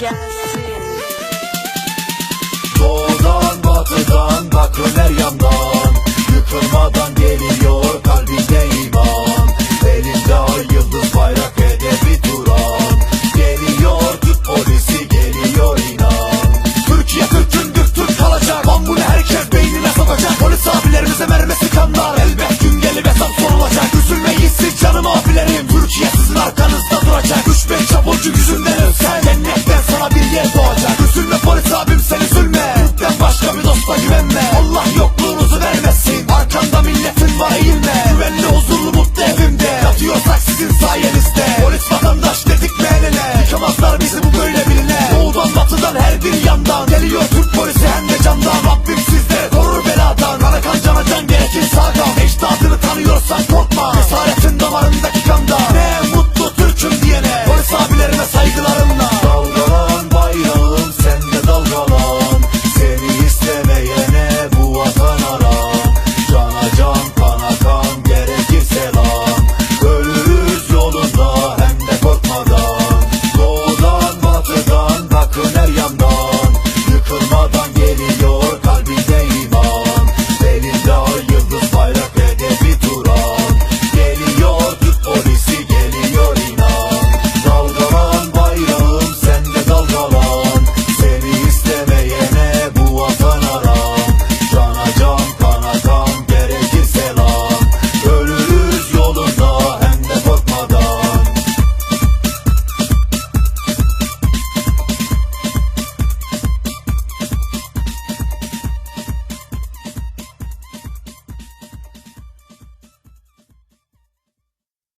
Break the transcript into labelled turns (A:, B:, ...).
A: gelsin. Doğudan batıdan bak öne